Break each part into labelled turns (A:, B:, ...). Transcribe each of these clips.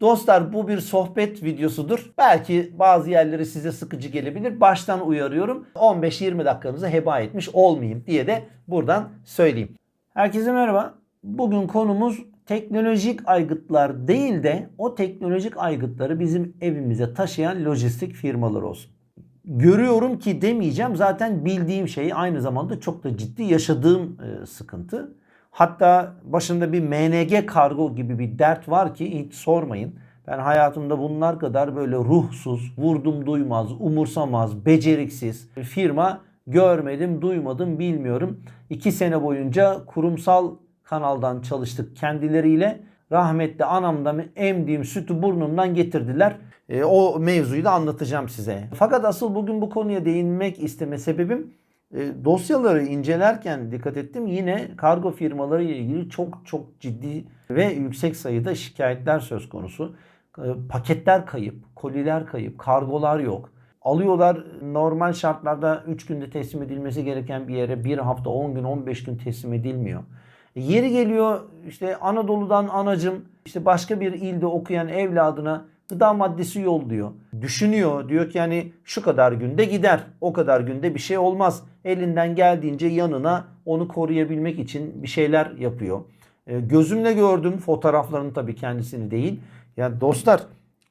A: Dostlar bu bir sohbet videosudur. Belki bazı yerleri size sıkıcı gelebilir. Baştan uyarıyorum. 15-20 dakikanızı heba etmiş olmayayım diye de buradan söyleyeyim. Herkese merhaba. Bugün konumuz teknolojik aygıtlar değil de o teknolojik aygıtları bizim evimize taşıyan lojistik firmalar olsun. Görüyorum ki demeyeceğim zaten bildiğim şey aynı zamanda çok da ciddi yaşadığım e, sıkıntı. Hatta başında bir MNG kargo gibi bir dert var ki hiç sormayın. Ben hayatımda bunlar kadar böyle ruhsuz, vurdum duymaz, umursamaz, beceriksiz firma görmedim, duymadım, bilmiyorum. İki sene boyunca kurumsal kanaldan çalıştık kendileriyle. Rahmetli anamdan emdiğim sütü burnumdan getirdiler. E, o mevzuyu da anlatacağım size. Fakat asıl bugün bu konuya değinmek isteme sebebim e, dosyaları incelerken dikkat ettim yine kargo firmaları ile ilgili çok çok ciddi ve yüksek sayıda şikayetler söz konusu. E, paketler kayıp, koliler kayıp, kargolar yok. Alıyorlar normal şartlarda 3 günde teslim edilmesi gereken bir yere 1 hafta, 10 gün, 15 gün teslim edilmiyor. E, Yeri geliyor işte Anadolu'dan anacım işte başka bir ilde okuyan evladına gıda maddesi yolluyor. Düşünüyor diyor ki yani şu kadar günde gider. O kadar günde bir şey olmaz. Elinden geldiğince yanına onu koruyabilmek için bir şeyler yapıyor. E, gözümle gördüm fotoğraflarını tabii kendisini değil. Yani dostlar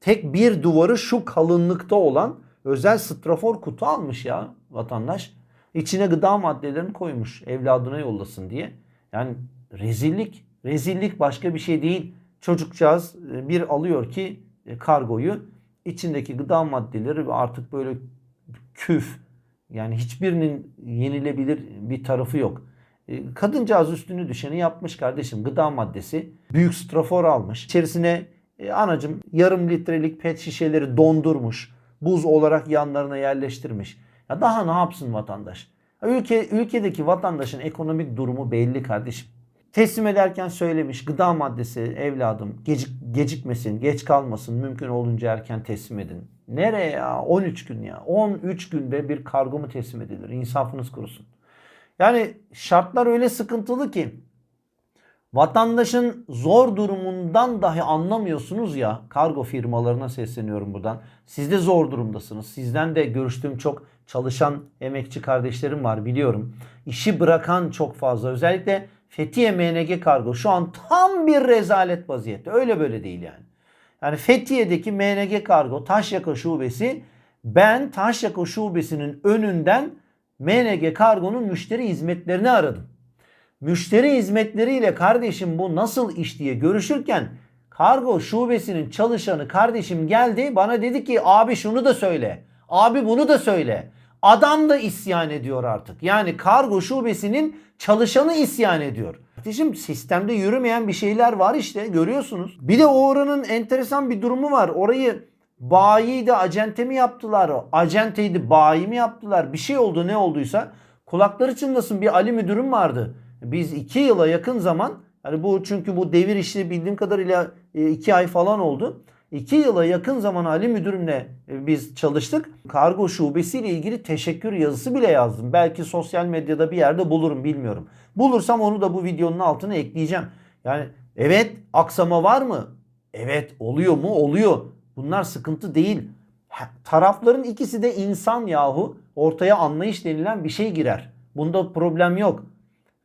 A: tek bir duvarı şu kalınlıkta olan özel strafor kutu almış ya vatandaş. İçine gıda maddelerini koymuş evladına yollasın diye. Yani rezillik, rezillik başka bir şey değil. Çocukcağız e, bir alıyor ki e, kargoyu içindeki gıda maddeleri ve artık böyle küf yani hiçbirinin yenilebilir bir tarafı yok. E, Kadıncağız üstünü düşeni yapmış kardeşim. Gıda maddesi büyük strafor almış. İçerisine e, anacım yarım litrelik pet şişeleri dondurmuş. Buz olarak yanlarına yerleştirmiş. Ya daha ne yapsın vatandaş? Ülke ülkedeki vatandaşın ekonomik durumu belli kardeşim. Teslim ederken söylemiş gıda maddesi evladım gecik, gecikmesin, geç kalmasın, mümkün olunca erken teslim edin. Nereye ya? 13 gün ya. 13 günde bir kargo mu teslim edilir? İnsafınız kurusun. Yani şartlar öyle sıkıntılı ki vatandaşın zor durumundan dahi anlamıyorsunuz ya kargo firmalarına sesleniyorum buradan. Siz de zor durumdasınız. Sizden de görüştüğüm çok çalışan emekçi kardeşlerim var biliyorum. İşi bırakan çok fazla. Özellikle Fethiye MNG Kargo şu an tam bir rezalet vaziyette. Öyle böyle değil yani. Yani Fethiye'deki MNG Kargo Taşyaka Şubesi ben Taşyaka Şubesi'nin önünden MNG Kargo'nun müşteri hizmetlerini aradım. Müşteri hizmetleriyle kardeşim bu nasıl iş diye görüşürken kargo şubesinin çalışanı kardeşim geldi bana dedi ki abi şunu da söyle. Abi bunu da söyle. Adam da isyan ediyor artık. Yani kargo şubesinin çalışanı isyan ediyor. Kardeşim sistemde yürümeyen bir şeyler var işte görüyorsunuz. Bir de o oranın enteresan bir durumu var. Orayı bayi de acente mi yaptılar? Acenteydi bayi mi yaptılar? Bir şey oldu ne olduysa. Kulakları çınlasın bir Ali müdürüm vardı. Biz iki yıla yakın zaman hani bu çünkü bu devir işi bildiğim kadarıyla e, iki ay falan oldu. İki yıla yakın zaman Ali müdürümle e, biz çalıştık. Kargo şubesiyle ilgili teşekkür yazısı bile yazdım. Belki sosyal medyada bir yerde bulurum bilmiyorum. Bulursam onu da bu videonun altına ekleyeceğim. Yani evet aksama var mı? Evet oluyor mu? Oluyor. Bunlar sıkıntı değil. Tarafların ikisi de insan yahu. Ortaya anlayış denilen bir şey girer. Bunda problem yok.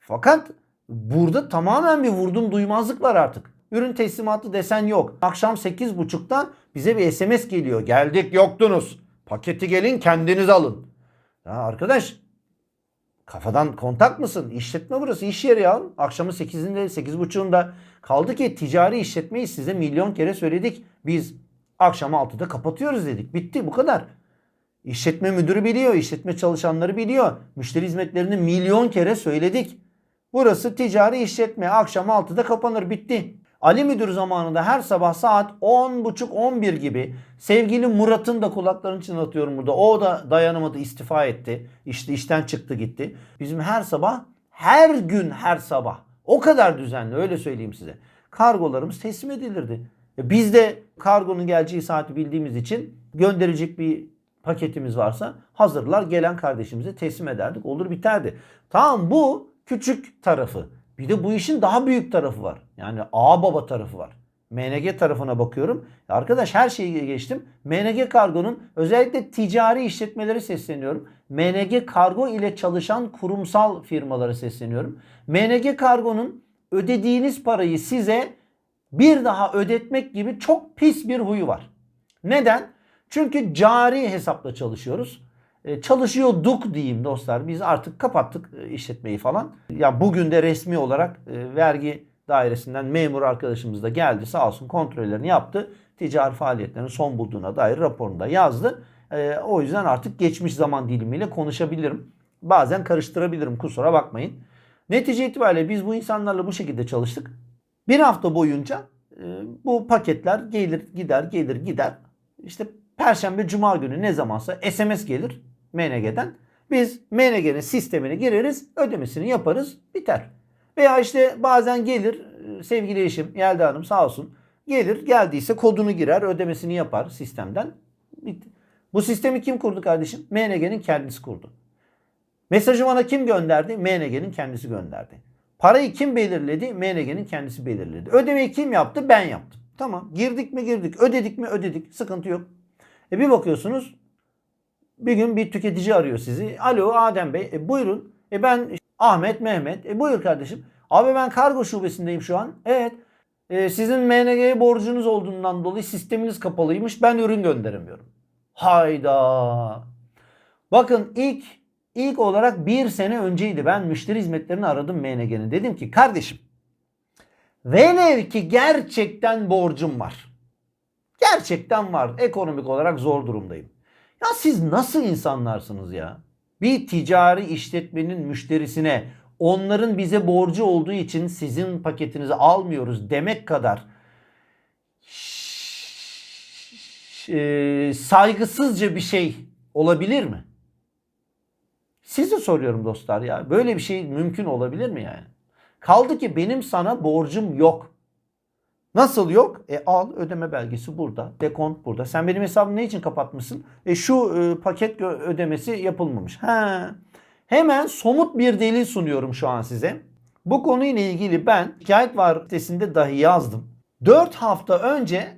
A: Fakat burada tamamen bir vurdum duymazlık var artık. Ürün teslimatı desen yok. Akşam 8.30'da bize bir SMS geliyor. Geldik yoktunuz. Paketi gelin kendiniz alın. Ya arkadaş kafadan kontak mısın? İşletme burası iş yeri ya. Akşamın 8'inde 8.30'unda kaldı ki ticari işletmeyi size milyon kere söyledik. Biz akşam 6'da kapatıyoruz dedik. Bitti bu kadar. İşletme müdürü biliyor, işletme çalışanları biliyor. Müşteri hizmetlerini milyon kere söyledik. Burası ticari işletme. Akşam 6'da kapanır bitti. Ali müdür zamanında her sabah saat 10.30-11 gibi sevgili Murat'ın da kulaklarını çınlatıyorum burada. O da dayanamadı istifa etti. İşte işten çıktı gitti. Bizim her sabah her gün her sabah o kadar düzenli öyle söyleyeyim size. Kargolarımız teslim edilirdi. E Biz de kargonun geleceği saati bildiğimiz için gönderecek bir paketimiz varsa hazırlar gelen kardeşimize teslim ederdik. Olur biterdi. Tamam bu küçük tarafı. Bir de bu işin daha büyük tarafı var. Yani ağ baba tarafı var. MNG tarafına bakıyorum. Arkadaş her şeyi geçtim. MNG Kargo'nun özellikle ticari işletmeleri sesleniyorum. MNG Kargo ile çalışan kurumsal firmalara sesleniyorum. MNG Kargo'nun ödediğiniz parayı size bir daha ödetmek gibi çok pis bir huyu var. Neden? Çünkü cari hesapla çalışıyoruz. E, çalışıyorduk diyeyim dostlar. Biz artık kapattık e, işletmeyi falan. Ya bugün de resmi olarak e, vergi dairesinden memur arkadaşımız da geldi sağ olsun kontrollerini yaptı. Ticari faaliyetlerin son bulduğuna dair raporunda yazdı. O yüzden artık geçmiş zaman dilimiyle konuşabilirim. Bazen karıştırabilirim kusura bakmayın. Netice itibariyle biz bu insanlarla bu şekilde çalıştık. Bir hafta boyunca bu paketler gelir gider gelir gider. İşte Perşembe Cuma günü ne zamansa SMS gelir MNG'den. Biz MNG'nin sistemine gireriz, ödemesini yaparız, biter. Veya işte bazen gelir e, sevgili eşim Yelda Hanım sağ olsun gelir geldiyse kodunu girer ödemesini yapar sistemden. Bitti. Bu sistemi kim kurdu kardeşim? MNG'nin kendisi kurdu. Mesajı bana kim gönderdi? MNG'nin kendisi gönderdi. Parayı kim belirledi? MNG'nin kendisi belirledi. Ödemeyi kim yaptı? Ben yaptım. Tamam. Girdik mi girdik. Ödedik mi ödedik. Sıkıntı yok. E bir bakıyorsunuz bir gün bir tüketici arıyor sizi. Alo Adem Bey. E buyurun. E ben Ahmet Mehmet. E buyur kardeşim. Abi ben kargo şubesindeyim şu an. Evet. E, sizin MNG'ye borcunuz olduğundan dolayı sisteminiz kapalıymış. Ben ürün gönderemiyorum. Hayda. Bakın ilk ilk olarak bir sene önceydi. Ben müşteri hizmetlerini aradım MNG'nin. Dedim ki kardeşim velev ki gerçekten borcum var. Gerçekten var. Ekonomik olarak zor durumdayım. Ya siz nasıl insanlarsınız ya? Bir ticari işletmenin müşterisine onların bize borcu olduğu için sizin paketinizi almıyoruz demek kadar e, saygısızca bir şey olabilir mi? Size soruyorum dostlar ya. Böyle bir şey mümkün olabilir mi yani? Kaldı ki benim sana borcum yok. Nasıl yok? E al ödeme belgesi burada. Dekont burada. Sen benim hesabımı ne için kapatmışsın? E şu e, paket ödemesi yapılmamış. Ha. Hemen somut bir delil sunuyorum şu an size. Bu konuyla ilgili ben şikayet var dahi yazdım. 4 hafta önce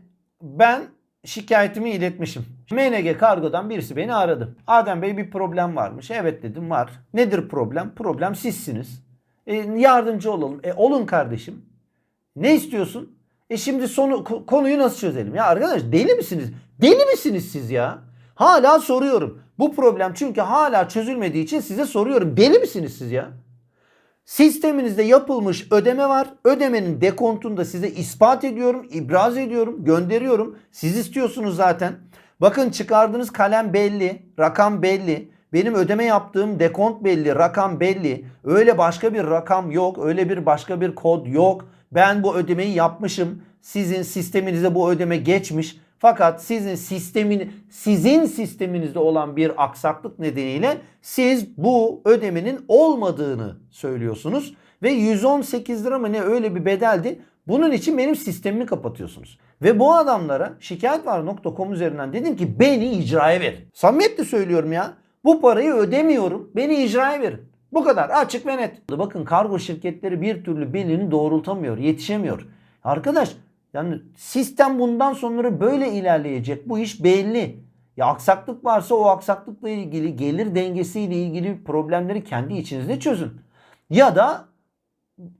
A: ben şikayetimi iletmişim. MNG Kargo'dan birisi beni aradı. Adem Bey bir problem varmış. Evet dedim var. Nedir problem? Problem sizsiniz. E, yardımcı olalım. E, olun kardeşim. Ne istiyorsun? E şimdi sonu konuyu nasıl çözelim? Ya arkadaş deli misiniz? Deli misiniz siz ya? Hala soruyorum. Bu problem çünkü hala çözülmediği için size soruyorum. Deli misiniz siz ya? Sisteminizde yapılmış ödeme var. Ödemenin dekontunu da size ispat ediyorum, ibraz ediyorum, gönderiyorum. Siz istiyorsunuz zaten. Bakın çıkardığınız kalem belli, rakam belli. Benim ödeme yaptığım dekont belli, rakam belli. Öyle başka bir rakam yok, öyle bir başka bir kod yok. Ben bu ödemeyi yapmışım. Sizin sisteminizde bu ödeme geçmiş. Fakat sizin sistemin sizin sisteminizde olan bir aksaklık nedeniyle siz bu ödemenin olmadığını söylüyorsunuz ve 118 lira mı ne öyle bir bedeldi. Bunun için benim sistemimi kapatıyorsunuz. Ve bu adamlara şikayetvar.com üzerinden dedim ki beni icraya verin. Samimiyetle söylüyorum ya. Bu parayı ödemiyorum. Beni icraya verin. Bu kadar açık ve net. Bakın kargo şirketleri bir türlü belini doğrultamıyor, yetişemiyor. Arkadaş yani sistem bundan sonra böyle ilerleyecek. Bu iş belli. Ya aksaklık varsa o aksaklıkla ilgili gelir dengesiyle ilgili problemleri kendi içinizde çözün. Ya da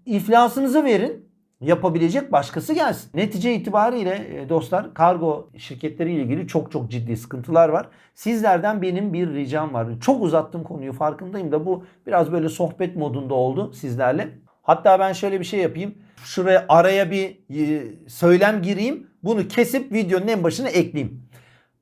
A: iflasınızı verin yapabilecek başkası gelsin. Netice itibariyle e, dostlar kargo şirketleriyle ilgili çok çok ciddi sıkıntılar var. Sizlerden benim bir ricam var. Çok uzattım konuyu farkındayım da bu biraz böyle sohbet modunda oldu sizlerle. Hatta ben şöyle bir şey yapayım. Şuraya araya bir e, söylem gireyim. Bunu kesip videonun en başına ekleyeyim.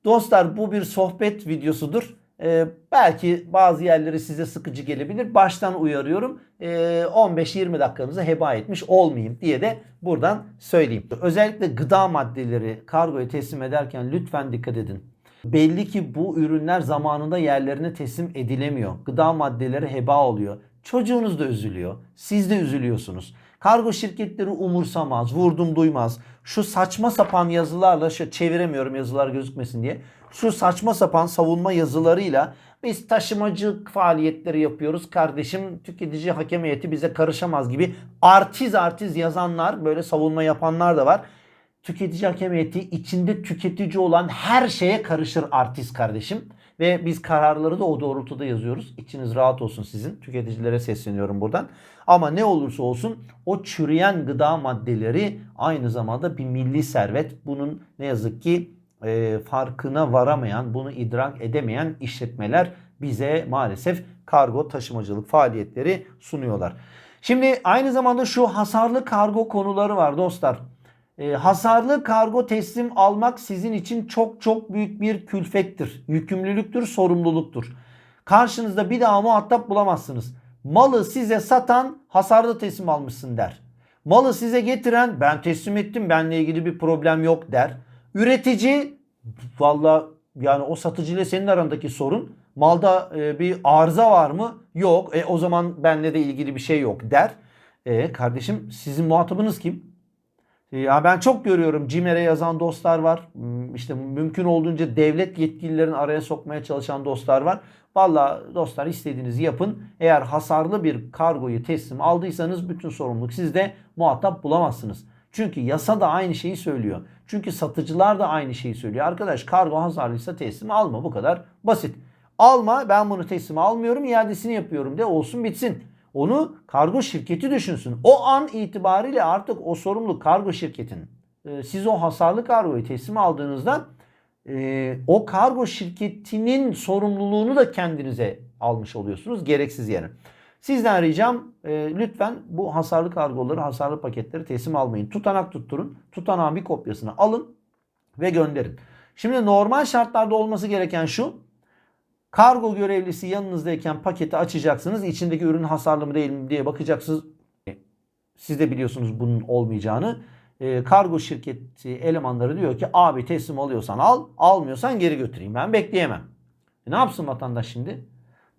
A: Dostlar bu bir sohbet videosudur. Ee, belki bazı yerleri size sıkıcı gelebilir. Baştan uyarıyorum. Ee, 15-20 dakikanızı heba etmiş olmayayım diye de buradan söyleyeyim. Özellikle gıda maddeleri kargoya teslim ederken lütfen dikkat edin. Belli ki bu ürünler zamanında yerlerine teslim edilemiyor. Gıda maddeleri heba oluyor. Çocuğunuz da üzülüyor. Siz de üzülüyorsunuz. Kargo şirketleri umursamaz, vurdum duymaz. Şu saçma sapan yazılarla, şu çeviremiyorum yazılar gözükmesin diye. Şu saçma sapan savunma yazılarıyla biz taşımacı faaliyetleri yapıyoruz kardeşim. Tüketici hakem bize karışamaz gibi artiz artiz yazanlar, böyle savunma yapanlar da var. Tüketici hakem içinde tüketici olan her şeye karışır artist kardeşim. Ve biz kararları da o doğrultuda yazıyoruz. İçiniz rahat olsun sizin. Tüketicilere sesleniyorum buradan. Ama ne olursa olsun o çürüyen gıda maddeleri aynı zamanda bir milli servet. Bunun ne yazık ki e, farkına varamayan, bunu idrak edemeyen işletmeler bize maalesef kargo taşımacılık faaliyetleri sunuyorlar. Şimdi aynı zamanda şu hasarlı kargo konuları var dostlar. E, hasarlı kargo teslim almak sizin için çok çok büyük bir külfettir. Yükümlülüktür, sorumluluktur. Karşınızda bir daha muhatap bulamazsınız. Malı size satan hasarlı teslim almışsın der. Malı size getiren ben teslim ettim benle ilgili bir problem yok der. Üretici valla yani o satıcıyla senin arandaki sorun malda e, bir arıza var mı? Yok. E, o zaman benle de ilgili bir şey yok der. E, kardeşim sizin muhatabınız kim? E, Ya ben çok görüyorum CİMER'e yazan dostlar var. Hmm, İşte mümkün olduğunca devlet yetkililerin araya sokmaya çalışan dostlar var. Valla dostlar istediğinizi yapın. Eğer hasarlı bir kargoyu teslim aldıysanız bütün sorumluluk sizde muhatap bulamazsınız. Çünkü yasa da aynı şeyi söylüyor. Çünkü satıcılar da aynı şeyi söylüyor. Arkadaş kargo hasarlıysa teslim alma bu kadar basit. Alma ben bunu teslim almıyorum iadesini yapıyorum de olsun bitsin. Onu kargo şirketi düşünsün. O an itibariyle artık o sorumluluk kargo şirketinin. Ee, Siz o hasarlı kargoyu teslim aldığınızda e, o kargo şirketinin sorumluluğunu da kendinize almış oluyorsunuz gereksiz yere. Sizden ricam e, lütfen bu hasarlı kargoları, hasarlı paketleri teslim almayın. Tutanak tutturun. Tutanağın bir kopyasını alın ve gönderin. Şimdi normal şartlarda olması gereken şu. Kargo görevlisi yanınızdayken paketi açacaksınız. İçindeki ürün hasarlı mı değil mi diye bakacaksınız. Siz de biliyorsunuz bunun olmayacağını. E, kargo şirketi elemanları diyor ki abi teslim alıyorsan al, almıyorsan geri götüreyim. Ben bekleyemem. E, ne yapsın vatandaş şimdi?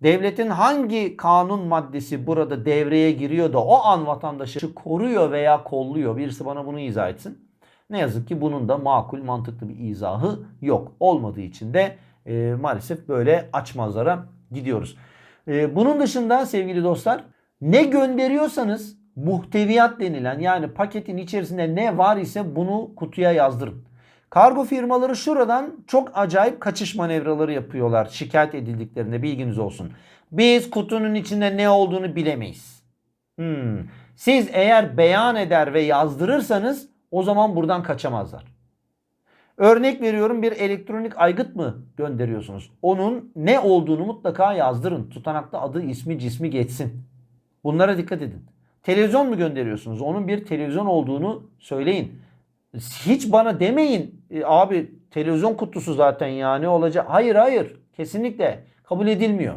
A: Devletin hangi kanun maddesi burada devreye giriyor da o an vatandaşı koruyor veya kolluyor? Birisi bana bunu izah etsin. Ne yazık ki bunun da makul, mantıklı bir izahı yok. Olmadığı için de e, maalesef böyle açmazlara gidiyoruz. E, bunun dışında sevgili dostlar ne gönderiyorsanız muhteviyat denilen yani paketin içerisinde ne var ise bunu kutuya yazdırın. Kargo firmaları şuradan çok acayip kaçış manevraları yapıyorlar şikayet edildiklerinde bilginiz olsun. Biz kutunun içinde ne olduğunu bilemeyiz. Hmm. Siz eğer beyan eder ve yazdırırsanız o zaman buradan kaçamazlar. Örnek veriyorum bir elektronik aygıt mı gönderiyorsunuz? Onun ne olduğunu mutlaka yazdırın. Tutanakta adı, ismi, cismi geçsin. Bunlara dikkat edin. Televizyon mu gönderiyorsunuz? Onun bir televizyon olduğunu söyleyin. Hiç bana demeyin "E, abi televizyon kutusu zaten ya ne olacak? Hayır hayır kesinlikle kabul edilmiyor.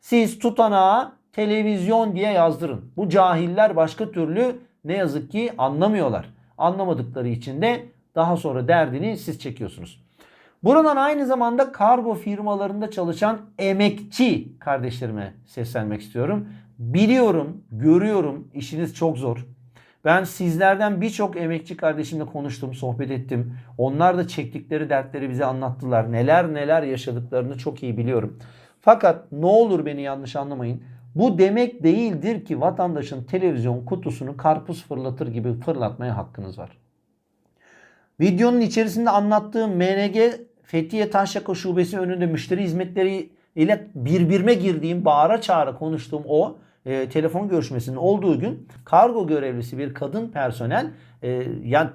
A: Siz tutanağa televizyon diye yazdırın. Bu cahiller başka türlü ne yazık ki anlamıyorlar. Anlamadıkları için de daha sonra derdini siz çekiyorsunuz. Buradan aynı zamanda kargo firmalarında çalışan emekçi kardeşlerime seslenmek istiyorum. Biliyorum, görüyorum işiniz çok zor. Ben sizlerden birçok emekçi kardeşimle konuştum, sohbet ettim. Onlar da çektikleri dertleri bize anlattılar. Neler neler yaşadıklarını çok iyi biliyorum. Fakat ne olur beni yanlış anlamayın. Bu demek değildir ki vatandaşın televizyon kutusunu karpuz fırlatır gibi fırlatmaya hakkınız var. Videonun içerisinde anlattığım MNG Fethiye Taşyaka Şubesi önünde müşteri hizmetleri ile birbirime girdiğim, bağıra çağıra konuştuğum o e, telefon görüşmesinin olduğu gün kargo görevlisi bir kadın personel e, yani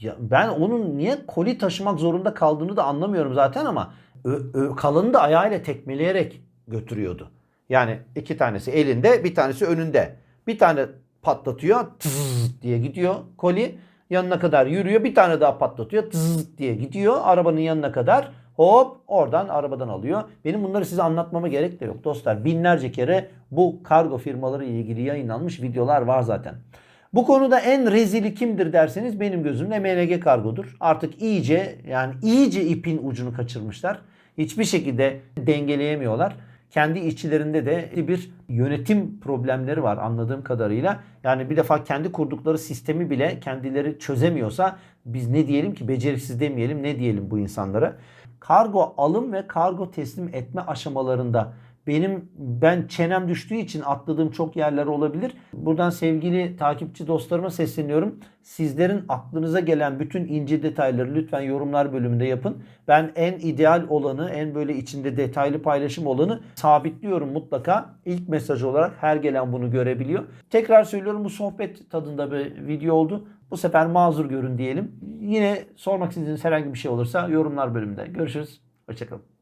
A: ya ben onun niye koli taşımak zorunda kaldığını da anlamıyorum zaten ama ö, ö, kalanını da ayağıyla tekmeleyerek götürüyordu. Yani iki tanesi elinde bir tanesi önünde. Bir tane patlatıyor tız diye gidiyor koli yanına kadar yürüyor. Bir tane daha patlatıyor tız diye gidiyor arabanın yanına kadar hop oradan arabadan alıyor. Benim bunları size anlatmama gerek de yok dostlar. Binlerce kere bu kargo firmaları ile ilgili yayınlanmış videolar var zaten. Bu konuda en rezili kimdir derseniz benim gözümde MNG Kargo'dur. Artık iyice yani iyice ipin ucunu kaçırmışlar. Hiçbir şekilde dengeleyemiyorlar. Kendi içlerinde de bir yönetim problemleri var anladığım kadarıyla. Yani bir defa kendi kurdukları sistemi bile kendileri çözemiyorsa biz ne diyelim ki beceriksiz demeyelim ne diyelim bu insanlara. Kargo alım ve kargo teslim etme aşamalarında benim ben çenem düştüğü için atladığım çok yerler olabilir. Buradan sevgili takipçi dostlarıma sesleniyorum. Sizlerin aklınıza gelen bütün ince detayları lütfen yorumlar bölümünde yapın. Ben en ideal olanı, en böyle içinde detaylı paylaşım olanı sabitliyorum mutlaka. İlk mesaj olarak her gelen bunu görebiliyor. Tekrar söylüyorum bu sohbet tadında bir video oldu. Bu sefer mazur görün diyelim. Yine sormak istediğiniz herhangi bir şey olursa yorumlar bölümünde. Görüşürüz. Hoşçakalın.